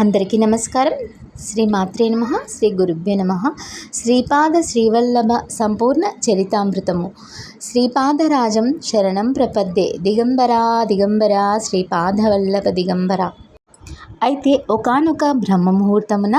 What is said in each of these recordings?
అందరికీ నమస్కారం. శ్రీ మాత్రే నమ శ్రీ గురుభ్య నమ. శ్రీపాద శ్రీవల్లభ సంపూర్ణ చరితామృతము. శ్రీపాదరాజం శరణం ప్రపద్దే. దిగంబరా దిగంబరా శ్రీపాదవల్లభ దిగంబరా. అయితే ఒకానొక బ్రహ్మముహూర్తమున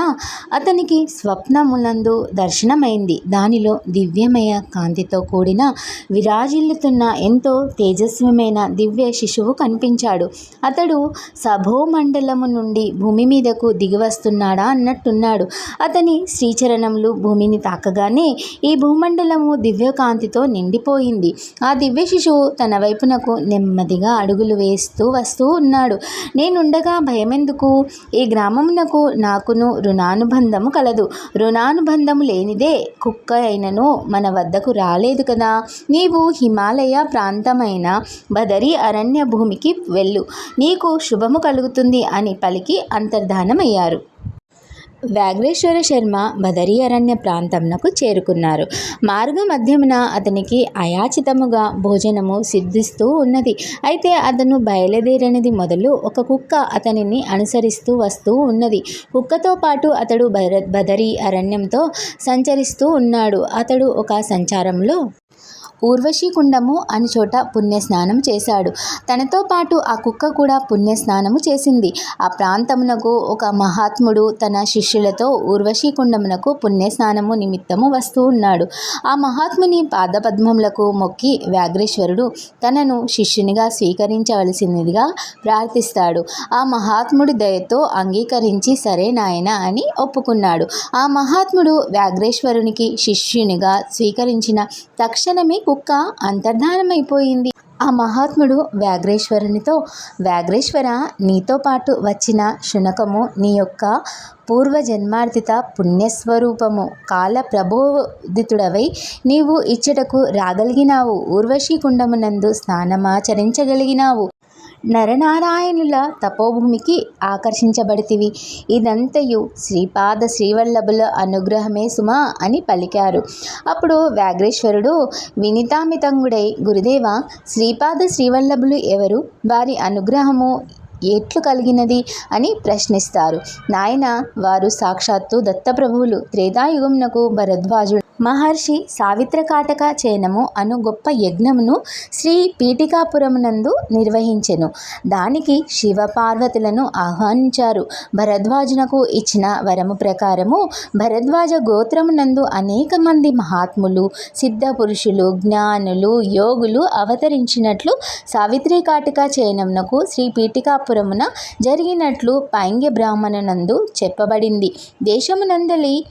అతనికి స్వప్నములందు దర్శనమైంది. దానిలో దివ్యమయ కాంతితో కూడిన విరాజిల్లుతున్న ఎంతో తేజస్వమైన దివ్య శిశువు కనిపించాడు. అతడు సభోమండలము నుండి భూమి మీదకు దిగివస్తున్నాడా అన్నట్టున్నాడు. అతని శ్రీచరణములు భూమిని తాకగానే ఈ భూమండలము దివ్యకాంతితో నిండిపోయింది. ఆ దివ్య శిశువు తన వైపునకు నెమ్మదిగా అడుగులు వేస్తూ వస్తూ ఉన్నాడు. నేనుండగా భయమెందుకు? ఈ గ్రామమునకు నాకును రుణానుబంధము కలదు. రుణానుబంధము లేనిదే కుక్క అయినను మన వద్దకు రాలేదు కదా. నీవు హిమాలయ ప్రాంతమైన బదరి అరణ్య భూమికి వెళ్ళు. నీకు శుభము కలుగుతుంది అని పలికి అంతర్ధానమయ్యారు. వ్యాఘ్రేశ్వర శర్మ బదరీ అరణ్య ప్రాంతంనకు చేరుకున్నారు. మార్గ మధ్యమున అతనికి అయాచితముగా భోజనము సిద్ధిస్తూ ఉన్నది. అయితే అతను బయలుదేరినది మొదలు ఒక కుక్క అతనిని అనుసరిస్తూ వస్తూ ఉన్నది. కుక్కతో పాటు అతడు బర బదరీ అరణ్యంతో సంచరిస్తూ ఉన్నాడు. అతడు ఒక సంచారంలో ఊర్వశీకుండము అని చోట పుణ్యస్నానం చేశాడు. తనతో పాటు ఆ కుక్క కూడా పుణ్యస్నానము చేసింది. ఆ ప్రాంతమునకు ఒక మహాత్ముడు తన శిష్యులతో ఊర్వశీకుండమునకు పుణ్యస్నానము నిమిత్తము వస్తూ ఉన్నాడు. ఆ మహాత్ముని పాదపద్మములకు మొక్కి వ్యాఘ్రేశ్వరుడు తనను శిష్యునిగా స్వీకరించవలసినదిగా ప్రార్థిస్తాడు. ఆ మహాత్ముడి దయతో అంగీకరించి సరే నాయన అని ఒప్పుకున్నాడు. ఆ మహాత్ముడు వ్యాఘ్రేశ్వరునికి శిష్యునిగా స్వీకరించిన తక్షణమే కుక్క అంతర్ధానమైపోయింది. ఆ మహాత్ముడు వ్యాఘ్రేశ్వరునితో వ్యాఘ్రేశ్వర నీతో పాటు వచ్చిన శునకము నీ యొక్క పూర్వజన్మార్జిత పుణ్యస్వరూపము. కాల ప్రబోధితుడవై నీవు ఇచ్చటకు రాగలిగినావు. ఊర్వశీకుండమునందు స్నానమాచరించగలిగినావు. నరనారాయణుల తపోభూమికి ఆకర్షించబడితివి. ఇదంతయు శ్రీపాద శ్రీవల్లభుల అనుగ్రహమే సుమా అని పలికారు. అప్పుడు వ్యాఘ్రేశ్వరుడు వినితామితంగుడై గురుదేవ శ్రీపాద శ్రీవల్లభులు ఎవరు? వారి అనుగ్రహము ఎట్లు కలిగినది? అని ప్రశ్నిస్తారు. నాయన వారు సాక్షాత్తు దత్తప్రభువులు. త్రేతాయుగమునకు భరద్వాజుడు మహర్షి సావిత్రకాటక చైనము అను గొప్ప యజ్ఞమును శ్రీ పీఠికాపురమునందు నిర్వహించెను. దానికి శివపార్వతులను ఆహ్వానించారు. భరద్వాజునకు ఇచ్చిన వరము ప్రకారము భరద్వాజ గోత్రమునందు అనేక మంది మహాత్ములు సిద్ధ పురుషులు జ్ఞానులు యోగులు అవతరించినట్లు సావిత్రి కాటిక శ్రీ పీఠికాపురమున జరిగినట్లు పైంగ్య బ్రాహ్మణునందు చెప్పబడింది. దేశమునందలి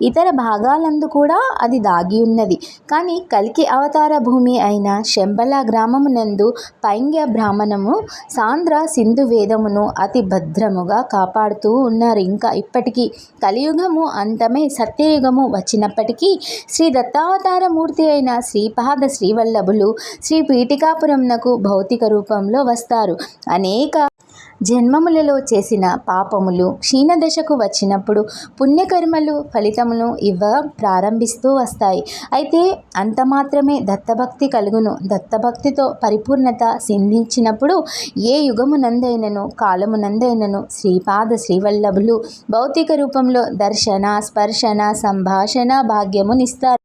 ఇతర భాగాలందు కూడా అది దాగి ఉన్నది. కానీ కలికి అవతార భూమి అయిన శంబల గ్రామమునందు పైంగ్య బ్రాహ్మణము సాంద్ర సింధు వేదమును అతి భద్రముగా కాపాడుతూ ఉన్నారు. ఇంకా ఇప్పటికీ కలియుగము అంతమే సత్యయుగము వచ్చినప్పటికీ శ్రీ దత్తావతార మూర్తి అయిన శ్రీపాద శ్రీవల్లభులు శ్రీ పీఠికాపురంనకు భౌతిక రూపంలో వస్తారు. అనేక జన్మములలో చేసిన పాపములు క్షీణదశకు వచ్చినప్పుడు పుణ్యకర్మలు ఫలితమును ఇవ్వ ప్రారంభిస్తూ వస్తాయి. అయితే అంత మాత్రమే దత్తభక్తి కలుగును. దత్తభక్తితో పరిపూర్ణత సిద్ధించినప్పుడు ఏ యుగమునందైనను కాలమునందైనను శ్రీపాద శ్రీవల్లభులు భౌతిక రూపంలో దర్శన స్పర్శన సంభాషణ భాగ్యమునిస్తారు.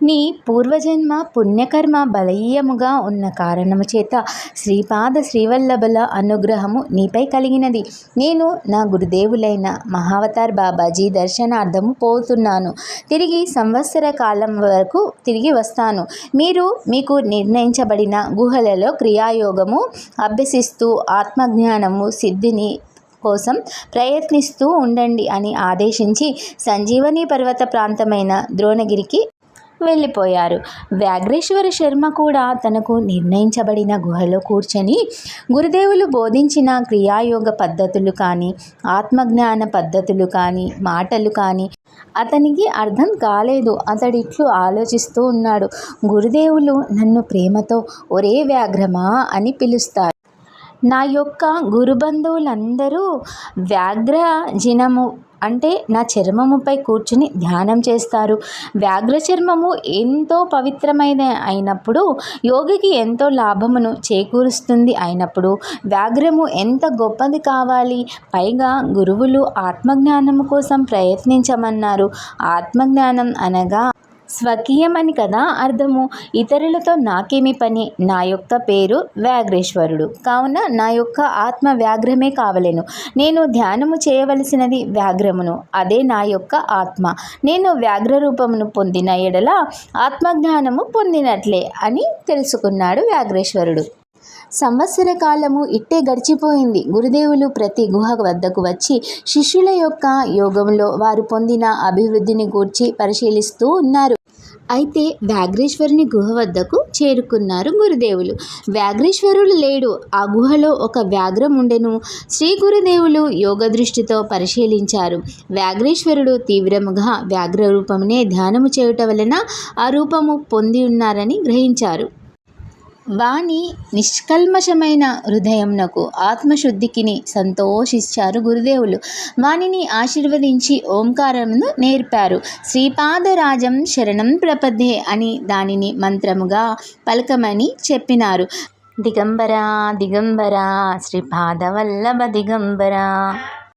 నీ పూర్వజన్మ పుణ్యకర్మ బలీయముగా ఉన్న కారణము చేత శ్రీపాద శ్రీవల్లభల అనుగ్రహము నీపై కలిగినది. నేను నా గురుదేవులైన మహావతార్ బాబాజీ దర్శనార్థము పోతున్నాను. తిరిగి సంవత్సర కాలం వరకు తిరిగి వస్తాను. మీరు మీకు నిర్ణయించబడిన గుహలలో క్రియాయోగము అభ్యసిస్తూ ఆత్మజ్ఞానము సిద్ధిని కోసం ప్రయత్నిస్తూ ఉండండి అని ఆదేశించి సంజీవని పర్వత ప్రాంతమైన ద్రోణగిరికి వెళ్ళిపోయారు. వ్యాఘ్రేశ్వర శర్మ కూడా తనకు నిర్ణయించబడిన గుహలో కూర్చొని గురుదేవులు బోధించిన క్రియాయోగ పద్ధతులు కానీ ఆత్మజ్ఞాన పద్ధతులు కానీ మాటలు కానీ అతనికి అర్థం కాలేదు. అతడిట్లు ఆలోచిస్తూ ఉన్నాడు. గురుదేవులు నన్ను ప్రేమతో ఒరే వ్యాఘ్రమా అని పిలుస్తారు. నా యొక్క గురుబంధువులందరూ వ్యాఘ్ర జినము అంటే నా చర్మముపై కూర్చుని ధ్యానం చేస్తారు. వ్యాఘ్ర చర్మము ఎంతో పవిత్రమైన అయినప్పుడు యోగికి ఎంతో లాభమును చేకూరుస్తుంది అయినప్పుడు వ్యాఘ్రము ఎంత గొప్పది కావాలి? పైగా గురువులు ఆత్మజ్ఞానము కోసం ప్రయత్నించమన్నారు. ఆత్మజ్ఞానం అనగా స్వకీయమని కదా అర్థము? ఇతరులతో నాకేమి పని? నా యొక్క పేరు వ్యాఘ్రేశ్వరుడు. కావున నా యొక్క ఆత్మ వ్యాఘ్రమే కావలేను. నేను ధ్యానము చేయవలసినది వ్యాఘ్రమును. అదే నా యొక్క ఆత్మ. నేను వ్యాఘ్ర రూపమును పొందిన ఎడల ఆత్మజ్ఞానము పొందినట్లే అని తెలుసుకున్నాడు వ్యాఘ్రేశ్వరుడు. సంవత్సర కాలము ఇట్టే గడిచిపోయింది. గురుదేవులు ప్రతి గుహ వద్దకు వచ్చి శిష్యుల యొక్క యోగంలో వారు పొందిన అభివృద్ధిని గూర్చి పరిశీలిస్తూ ఉన్నారు. అయితే వ్యాఘ్రేశ్వరుని గుహ వద్దకు చేరుకున్నారు గురుదేవులు. వ్యాఘ్రేశ్వరుడు లేడు. ఆ గుహలో ఒక వ్యాఘ్రం ఉండెను. శ్రీ గురుదేవులు యోగ దృష్టితో పరిశీలించారు. వ్యాఘ్రేశ్వరుడు తీవ్రముగా వ్యాఘ్ర రూపమునే ధ్యానము చేయుట వలన ఆ రూపము పొంది ఉన్నారని గ్రహించారు. వాణి నిష్కల్మషమైన హృదయంనకు ఆత్మశుద్ధికిని సంతోషించారు గురుదేవులు. వాణిని ఆశీర్వదించి ఓంకారమును నేర్పారు. శ్రీపాదరాజం శరణం ప్రపద్యే అని దానిని మంత్రముగా పలకమని చెప్పినారు. దిగంబర దిగంబర శ్రీపాదవల్లభ దిగంబర.